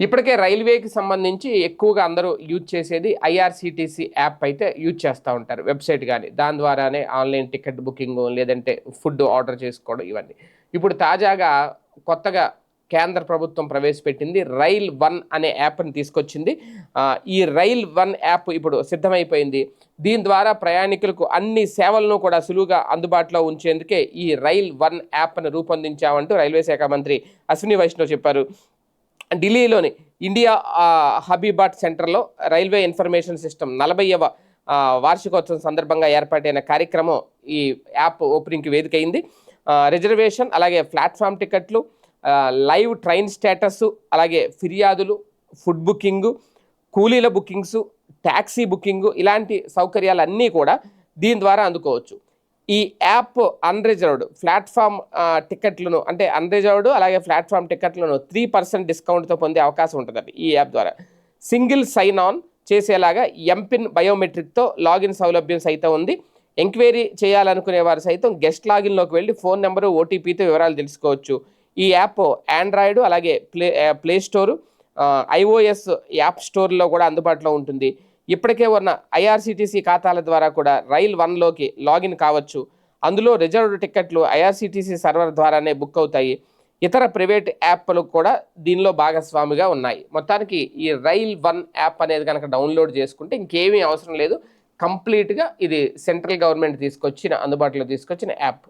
ఇప్పటికే రైల్వేకి సంబంధించి ఎక్కువగా అందరూ యూజ్ చేసేది ఐఆర్సీటీసీ యాప్ అయితే యూజ్ చేస్తూ ఉంటారు వెబ్సైట్ కానీ దాని ద్వారానే ఆన్లైన్ టికెట్ బుకింగ్ లేదంటే ఫుడ్ ఆర్డర్ చేసుకోవడం ఇవన్నీ. ఇప్పుడు తాజాగా కొత్తగా కేంద్ర ప్రభుత్వం ప్రవేశపెట్టింది రైల్ వన్ అనే యాప్ని తీసుకొచ్చింది. ఈ రైల్ వన్ యాప్ ఇప్పుడు సిద్ధమైపోయింది. దీని ద్వారా ప్రయాణికులకు అన్ని సేవలను కూడా సులువుగా అందుబాటులో ఉంచేందుకే ఈ రైల్ వన్ యాప్ను రూపొందించామంటూ రైల్వే శాఖ మంత్రి అశ్విని వైష్ణవ్ చెప్పారు. ఢిల్లీలోని ఇండియా హబీబాట్ సెంటర్లో రైల్వే ఇన్ఫర్మేషన్ సిస్టమ్ నలభైవ వార్షికోత్సవం సందర్భంగా ఏర్పాటైన కార్యక్రమం ఈ యాప్ ఓపెనింగ్కి వేదికైంది. రిజర్వేషన్ అలాగే ప్లాట్ఫామ్ టికెట్లు లైవ్ ట్రైన్ స్టేటస్ అలాగే ఫిర్యాదులు ఫుడ్ బుకింగు కూలీల బుకింగ్స్ ట్యాక్సీ బుకింగ్ ఇలాంటి సౌకర్యాలన్నీ కూడా దీని ద్వారా అందుకోవచ్చు. ఈ యాప్ అన్రిజర్వ్డ్ ప్లాట్ఫామ్ టికెట్లను అంటే అన్రిజర్వ్డ్ అలాగే ప్లాట్ఫామ్ టికెట్లను త్రీ పర్సెంట్ డిస్కౌంట్తో పొందే అవకాశం ఉంటుందండి ఈ యాప్ ద్వారా. సింగిల్ సైన్ ఆన్ చేసేలాగా ఎంపిన్ బయోమెట్రిక్తో లాగిన్ సౌలభ్యం సైతం ఉంది. ఎంక్వైరీ చేయాలనుకునే వారు సైతం గెస్ట్ లాగిన్లోకి వెళ్ళి ఫోన్ నెంబరు ఓటీపీతో వివరాలు తెలుసుకోవచ్చు. ఈ యాప్ ఆండ్రాయిడ్ అలాగే play play store iOS app స్టోర్లో కూడా అందుబాటులో ఉంటుంది. ఇప్పటికే ఉన్న ఐఆర్సీటీసీ ఖాతాల ద్వారా కూడా రైల్ వన్లోకి లాగిన్ కావచ్చు. అందులో రిజర్వ్డ్ టికెట్లు ఐఆర్సీటీసీ సర్వర్ ద్వారానే బుక్ అవుతాయి. ఇతర ప్రైవేట్ యాప్లు కూడా దీనిలో భాగస్వామిగా ఉన్నాయి. మొత్తానికి ఈ రైల్ వన్ యాప్ అనేది కనుక డౌన్లోడ్ చేసుకుంటే ఇంకేమీ అవసరం లేదు. కంప్లీట్గా ఇది సెంట్రల్ గవర్నమెంట్ తీసుకొచ్చిన అందుబాటులో తీసుకొచ్చిన యాప్.